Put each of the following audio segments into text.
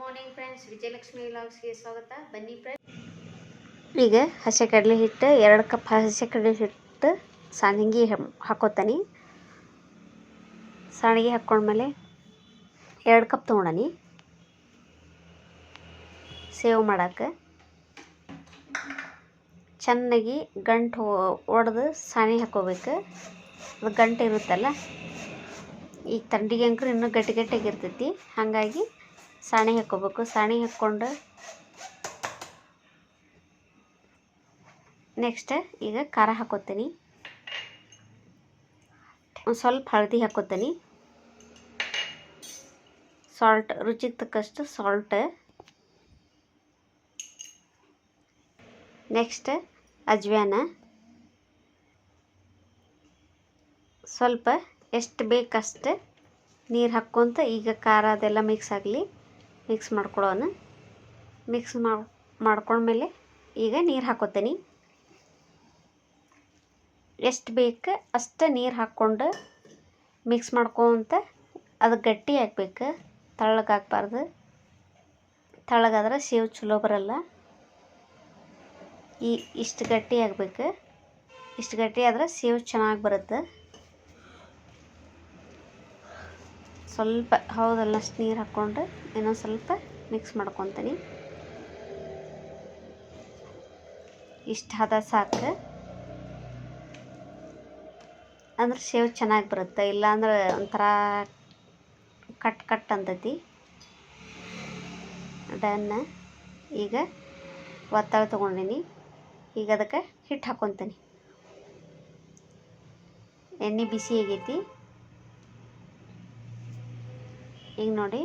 Morning friends Vijayalakshmi ವ್ಲಾಗ್ಸ್ಗೆ ಸ್ವಾಗತ. ಬನ್ನಿ friends ಈಗ ಹಸಿ ಕಡಲೆ ಹಿಟ್ಟು, ಎರಡು ಕಪ್ ಹಸಿ ಕಡಲೆ ಹಿಟ್ಟು ಸಾಣಿಗೆ ಹಾಕೋತಾನೆ. ಸಾಣಿಗೆ ಹಾಕ್ಕೊಂಡ್ಮೇಲೆ ಎರಡು ಕಪ್ ತೊಗೊಂಡನಿ. ಸೇವ್ ಮಾಡೋಕ್ಕೆ ಚೆನ್ನಾಗಿ ಗಂಟು ಒಡೆದು ಸಾಣಿ ಹಾಕೋಬೇಕು. ಅದು ಗಂಟು ಇರುತ್ತಲ್ಲ ಈಗ ತಂಡಿಗೆ ಅಂಕರು ಇನ್ನೂ ಗಟ್ಟಿ ಗಟ್ಟಿಯಾಗಿರ್ತೈತಿ. ಹಾಗಾಗಿ ಸಾಣಿ ಹಾಕ್ಕೋಬೇಕು. ಸಾಣಿ ಹಾಕ್ಕೊಂಡು ನೆಕ್ಸ್ಟ್ ಈಗ ಖಾರ ಹಾಕೋತೀನಿ ಒಂದು ಸ್ವಲ್ಪ ಹಳದಿ ಹಾಕೋತೀನಿ ಸಾಲ್ಟ್ ರುಚಿಗೆ ತಕ್ಕಷ್ಟು ಸಾಲ್ಟ್ ನೆಕ್ಸ್ಟ್ ಅಜ್ವಾನ. ಸ್ವಲ್ಪ ಎಷ್ಟು ಬೇಕಷ್ಟು ನೀರು ಹಾಕ್ಕೊತ ಈಗ ಖಾರ ಅದೆಲ್ಲ ಮಿಕ್ಸ್ ಆಗಲಿ. ಮಿಕ್ಸ್ ಮಾಡ್ಕೊಳ್ಳೋಣ ಮಿಕ್ಸ್ ಮಾಡಿ, ಮಾಡ್ಕೊಂಡ್ಮೇಲೆ ಈಗ ನೀರು ಹಾಕೋತೀನಿ. ಎಷ್ಟು ಬೇಕು ಅಷ್ಟು ನೀರು ಹಾಕ್ಕೊಂಡು ಮಿಕ್ಸ್ ಮಾಡ್ಕೊತ ಅದು ಗಟ್ಟಿ ಹಾಕ್ಬೇಕು ತಳ್ಳಗೆ ಹಾಕ್ಬಾರ್ದು. ತಳ್ಳಗಾದ್ರೆ ಸೇವ್ ಚಲೋ ಬರಲ್ಲ. ಈ ಇಷ್ಟು ಗಟ್ಟಿ ಆಗಬೇಕು. ಇಷ್ಟು ಗಟ್ಟಿ ಆದ್ರೆ ಸೇವ್ ಚೆನ್ನಾಗಿ ಬರುತ್ತೆ. ಸ್ವಲ್ಪ ಹೌದಲ್ಲಷ್ಟು ನೀರು ಹಾಕ್ಕೊಂಡು ಇನ್ನೊಂದು ಸ್ವಲ್ಪ ಮಿಕ್ಸ್ ಮಾಡ್ಕೊತೀನಿ. ಇಷ್ಟು ಹದ ಸಾಕು. ಅಂದ್ರೆ ಶೇವ್ ಚೆನ್ನಾಗಿ ಬರುತ್ತೆ, ಇಲ್ಲಾಂದ್ರೆ ಒಂಥರ ಕಟ್ ಕಟ್ ಅಂತೈತಿ. ಡನ್. ಈಗ ಒತ್ತಾಳ ತೊಗೊಂಡಿನಿ. ಈಗ ಅದಕ್ಕೆ ಹಿಟ್ಟು ಹಾಕ್ಕೊತೀನಿ ಎಣ್ಣೆ ಬಿಸಿ ಆಗೈತಿ. ಈಗ ನೋಡಿ,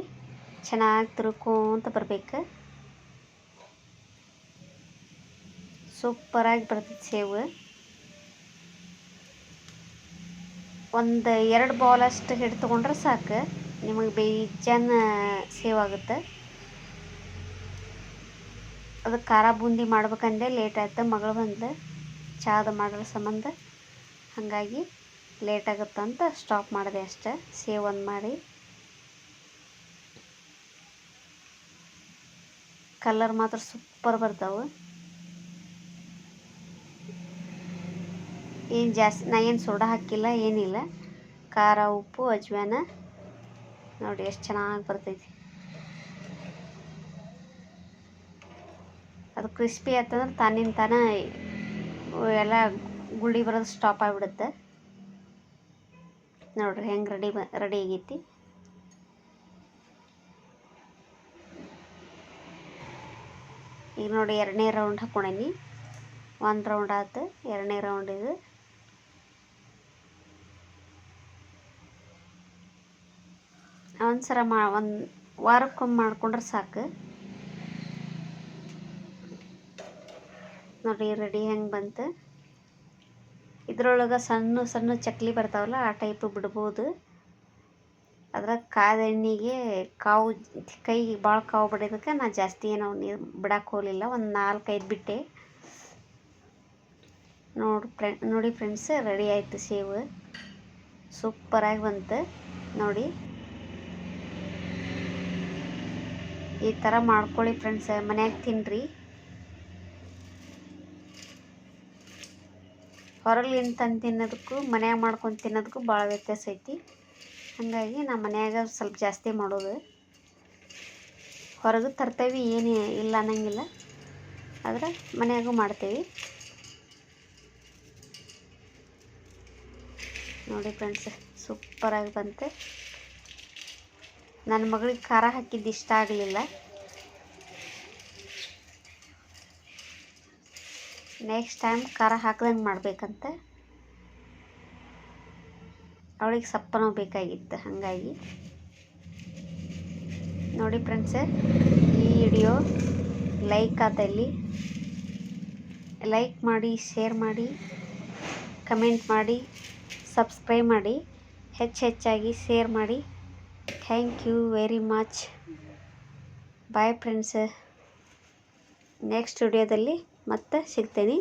ಚೆನ್ನಾಗಿ ತಿರ್ಕೊಂತ ಬರಬೇಕು. ಸೂಪರಾಗಿ ಬರ್ತೈತೆ ಸೇವು. ಒಂದು ಎರಡು ಅಷ್ಟು ಹಿಟ್ಟು ತೊಗೊಂಡ್ರೆ ಸಾಕು. ನಿಮಗೆ ಬೇಜಾನ ಸೇವ್ ಆಗುತ್ತೆ. ಅದು ಖಾರ ಬೂಂದಿ ಮಾಡ್ಬೇಕಂದೆ ಲೇಟ್ ಆಯ್ತು, ಮಗಳು ಬಂದು ಚಾದ ಮಾಡೋ ಸಂಬಂಧ. ಹಾಗಾಗಿ ಲೇಟ್ ಆಗುತ್ತಂತ ಸ್ಟಾಪ್ ಮಾಡಿದೆ ಅಷ್ಟೇ. ಸೇವ್ ಒಂದು ಮಾಡಿ. ಕಲರ್ ಮಾತ್ರ ಸೂಪರ್ ಬರ್ತಾವೆ. ಏನು ಜಾಸ್ತಿ, ನಾ ಏನು ಸೋಡಾ ಹಾಕಿಲ್ಲ, ಏನಿಲ್ಲ. ಖಾರ, ಉಪ್ಪು, ಅಜ್ವಾನ. ನೋಡಿ ಎಷ್ಟು ಚೆನ್ನಾಗಿ ಬರ್ತೈತಿ. ಅದು ಕ್ರಿಸ್ಪಿ ಆಯ್ತಂದ್ರೆ ತಾನಿನ ತಾನ ಎಲ್ಲ ಗುಳ್ಳಿ ಬರೋದು ಸ್ಟಾಪ್ ಆಗಿಬಿಡುತ್ತೆ. ನೋಡ್ರಿ ಹೆಂಗೆ ರೆಡಿ ರೆಡಿ ಆಗೈತಿ. ಈಗ ನೋಡಿ ಎರಡನೇ ರೌಂಡ್ ಹಾಕ್ಕೊಂಡೀನಿ ಒಂದು ರೌಂಡ್ ಆಯ್ತು ಎರಡನೇ ರೌಂಡ್ ಇದು. ಒಂದು ಮಾ, ಒಂದು ವಾರಕ್ಕೊಮ್ಮೆ ಮಾಡ್ಕೊಂಡ್ರೆ ಸಾಕು. ನೋಡಿ ರೆಡಿ ಹೆಂಗೆ ಬಂತು. ಇದ್ರೊಳಗೆ ಸಣ್ಣ ಸಣ್ಣ ಚಕ್ಲಿ ಬರ್ತಾವಲ್ಲ, ಆ ಟೈಪ್ ಬಿಡ್ಬೋದು. ಅದ್ರಾಗ ಕಾದ ಎಣ್ಣೆಗೆ ಕಾವು, ಕೈಗೆ ಭಾಳ ಕಾವು ಬಡಿಯೋದಕ್ಕೆ ನಾನು ಜಾಸ್ತಿ ಏನೋ ನೀರು ಬಿಡಕ್ಕೆ ಹೋಗಲಿಲ್ಲ. ಒಂದು ನಾಲ್ಕೈದು ಬಿಟ್ಟೆ. ನೋಡಿ ಫ್ರೆ, ನೋಡಿ ಫ್ರೆಂಡ್ಸ್ ರೆಡಿ ಆಯಿತು ಸೇವು ಸೂಪರಾಗಿ ಬಂತು. ನೋಡಿ. ಈ ಥರ ಮಾಡ್ಕೊಳ್ಳಿ ಫ್ರೆಂಡ್ಸ್ ಮನ್ಯಾಗ ತಿನ್ನಿರಿ ಹೊರಗಿಂದ ತಂದು ತಿನ್ನೋದಕ್ಕೂ, ಮನ್ಯಾಗ ಮಾಡ್ಕೊಂಡು ತಿನ್ನೋದಕ್ಕೂ ಭಾಳ ವ್ಯತ್ಯಾಸ ಐತಿ. ಹಾಗಾಗಿ ನಮ್ಮ ಮನ್ಯಾಗ ಸ್ವಲ್ಪ ಜಾಸ್ತಿ ಮಾಡೋದು. ಹೊರಗೆ ತರ್ತೇವೆ, ಏನು ಇಲ್ಲ ಅನ್ನಂಗಿಲ್ಲ. ಆದ್ರೆ ಮನೆಯಾಗು ಮಾಡ್ತೇವೆ. ನೋಡಿ ಫ್ರೆಂಡ್ಸ್ ಸೂಪರಾಗಿ ಬಂತು. ನನ್ನ ಮಗಳಿಗೆ ಖಾರ ಹಾಕಿದ್ದು ಇಷ್ಟ ಆಗಲಿಲ್ಲ. ನೆಕ್ಸ್ಟ್ ಟೈಮ್ ಖಾರ ಹಾಕ್ದಂಗೆ ಮಾಡ್ಬೇಕಂತ. ಅವಳಿಗೆ ಸಪ್ಪನೂ ಬೇಕಾಗಿತ್ತು, ಹಾಗಾಗಿ. ನೋಡಿ ಫ್ರೆಂಡ್ಸ್, ಈ ವಿಡಿಯೋ ಲೈಕ್ ಆದಲ್ಲಿ. ಲೈಕ್ ಮಾಡಿ, ಶೇರ್ ಮಾಡಿ, ಕಮೆಂಟ್ ಮಾಡಿ, ಸಬ್ಸ್ಕ್ರೈಬ್ ಮಾಡಿ, ಹೆಚ್ಚು ಹೆಚ್ಚಾಗಿ ಶೇರ್ ಮಾಡಿ. Thank you very much. Bye friends. Next ವಿಡಿಯೋದಲ್ಲಿ ಮತ್ತೆ ಸಿಗ್ತೀನಿ.